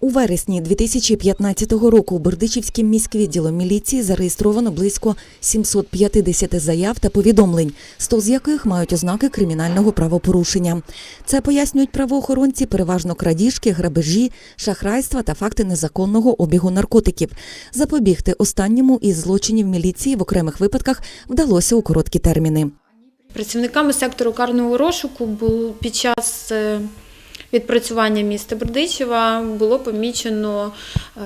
У вересні 2015 року Бердичівським міськвідділом міліції зареєстровано близько 750 заяв та повідомлень, 100 з яких мають ознаки кримінального правопорушення. Це пояснюють правоохоронці переважно крадіжки, грабежі, шахрайства та факти незаконного обігу наркотиків. Запобігти останньому із злочинів міліції в окремих випадках вдалося у короткі терміни. Працівниками сектору карного розшуку під час е, відпрацювання міста Бердичева було помічено е,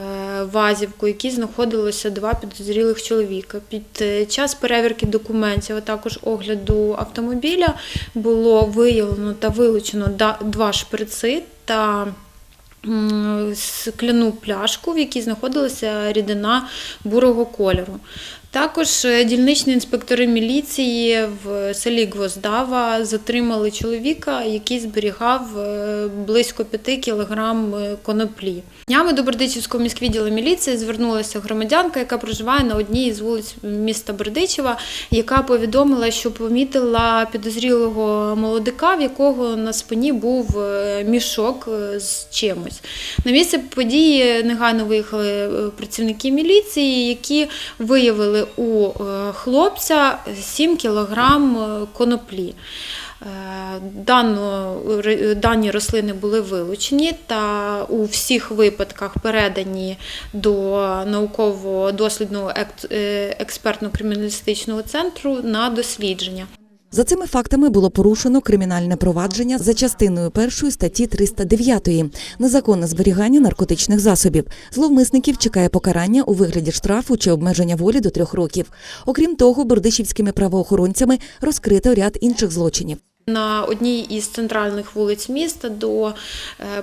вазівку, в якій знаходилося два підозрілих чоловіка. Під е, час перевірки документів, а також огляду автомобіля, було виявлено та вилучено два шприци та скляну пляшку, в якій знаходилася рідина бурого кольору. Також е, дільничні інспектори міліції в селі Гвоздава затримали чоловіка, який зберігав е, близько 5 кілограм е, коноплі. Днями до Бердичівського міськвідділу міліції звернулася громадянка, яка проживає на одній із вулиць міста Бердичева, яка повідомила, що помітила підозрілого молодика, в якого на спині був мішок з чимось. На місце події негайно виїхали працівники міліції, які виявили у е, хлопця 7 кілограм е, коноплі. Е, дані рослини були вилучені та у всіх випадках передані до науково-дослідного експертно-криміналістичного центру на дослідження. За цими фактами було порушено кримінальне провадження за частиною першої статті 309 незаконне зберігання наркотичних засобів. Зловмисників чекає покарання у вигляді штрафу чи обмеження волі до трьох років. Окрім того, бердичівськими правоохоронцями розкрито ряд інших злочинів. На одній із центральних вулиць міста до е,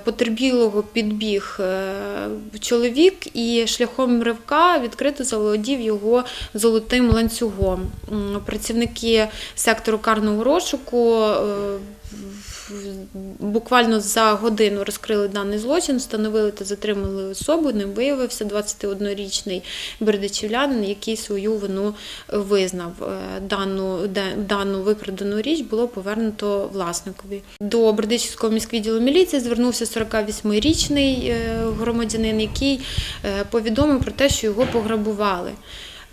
потерпілого підбіг е, чоловік і шляхом ривка відкрито заволодів його золотим ланцюгом. Працівники сектору карного розшуку е, буквально за годину розкрили даний злочин, встановили та затримали особу. Ним виявився 21-річний бердичівлянин, який свою вину визнав. Е, Дану, дану викрадену річ було повернуто власникові. До Бердичівського міськвідділу міліції звернувся 48-річний е, громадянин, який е, повідомив про те, що його пограбували.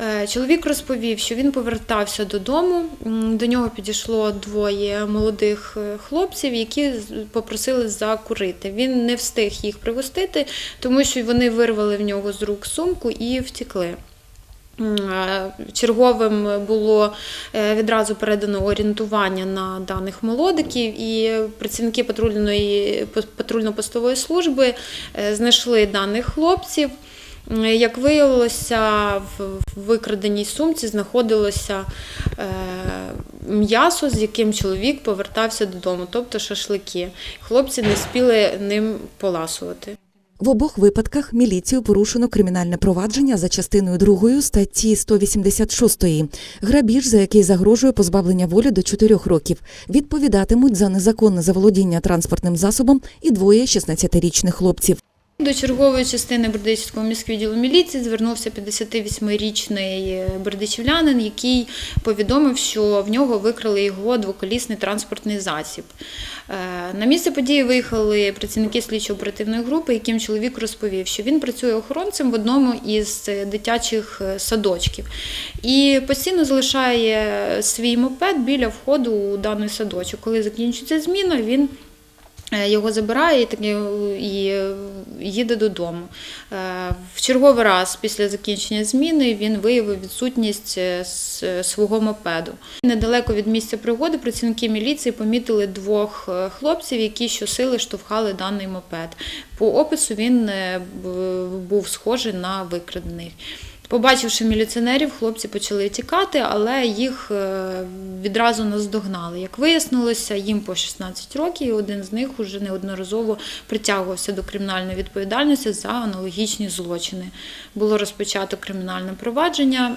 Е, Чоловік розповів, що він повертався додому. До нього підійшло двоє молодих е, хлопців, які попросили закурити. Він не встиг їх пригостити, тому що вони вирвали в нього з рук сумку і втекли. Е, Черговим було відразу передано орієнтування на даних молодиків, і працівники патрульної патрульно-постової служби знайшли даних хлопців. М, Як виявилося, в викраденій сумці знаходилося е, м'ясо, з яким чоловік повертався додому, тобто шашлики. Хлопці не спіли ним поласувати. В обох випадках міліцію порушено кримінальне провадження за частиною 2 статті 186 грабіж, за який загрожує позбавлення волі до 4 років. Відповідатимуть за незаконне заволодіння транспортним засобом і двоє 16-річних хлопців. До чергової частини Бердичівського міськвідділу міліції звернувся 58-річний бердичівлянин, який повідомив, що в нього викрали його двоколісний транспортний засіб. Е, На місце події виїхали працівники слідчо-оперативної групи, яким чоловік розповів, що він працює охоронцем в одному із дитячих е, садочків і постійно залишає свій мопед біля входу у даний садочок. Коли закінчується зміна, він Е, Його забирає і, таки, і е, їде додому. Е, В черговий раз після закінчення зміни він виявив відсутність е, свого мопеду. Недалеко від місця пригоди працівники міліції помітили двох е, хлопців, які щосили штовхали даний мопед. По опису він е, був схожий на викрадений. Побачивши міліціонерів, хлопці почали тікати, але їх е, відразу наздогнали. Як вияснилося, їм по 16 років, і один з них уже неодноразово притягувався до кримінальної відповідальності за аналогічні злочини. Було розпочато кримінальне провадження.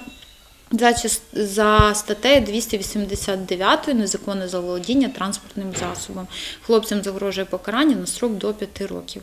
За, за статтею 289 незаконне заволодіння транспортним засобом. Хлопцям загрожує покарання на срок до 5 років.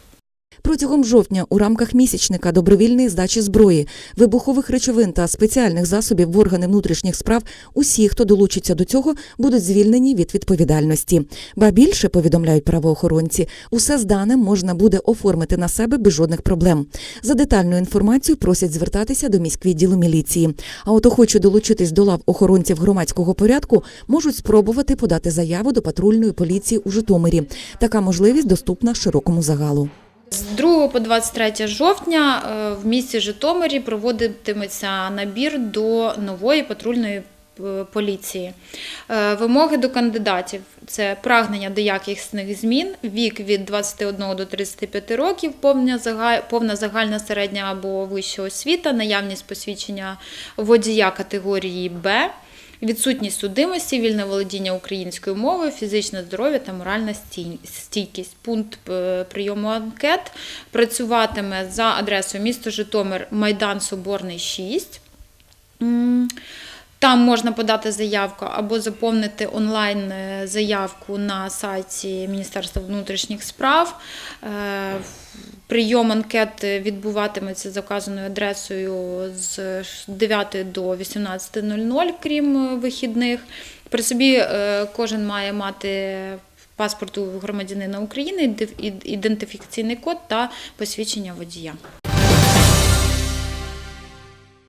Протягом жовтня у рамках місячника добровільної здачі зброї, вибухових речовин та спеціальних засобів в органи внутрішніх справ усі, хто долучиться до цього, будуть звільнені від відповідальності. Ба більше повідомляють правоохоронці, усе здане можна буде оформити на себе без жодних проблем. За детальну інформацію просять звертатися до міськвідділу міліції. А от охочі долучитись до лав охоронців громадського порядку можуть спробувати подати заяву до патрульної поліції у Житомирі. Така можливість доступна широкому загалу. З 2 по 23 жовтня е, в місті Житомирі проводитиметься набір до нової патрульної е, поліції. Е, Вимоги до кандидатів це прагнення до якісних змін, вік від 21 до 35 років, повна загаль- повна загальна середня або вища освіта, наявність посвідчення водія категорії Б. Відсутність судимості, вільне володіння українською мовою, фізичне здоров'я та моральна стійкість. Пункт е, прийому анкет працюватиме за адресою місто Житомир, Майдан Соборний 6. Там можна подати заявку або заповнити онлайн е, заявку на сайті Міністерства внутрішніх справ. Прийом анкет відбуватиметься за вказаною адресою з 9 до 18.00, крім е, вихідних. При собі е, кожен має мати паспорт громадянина України, ідентифікаційний код та посвідчення водія.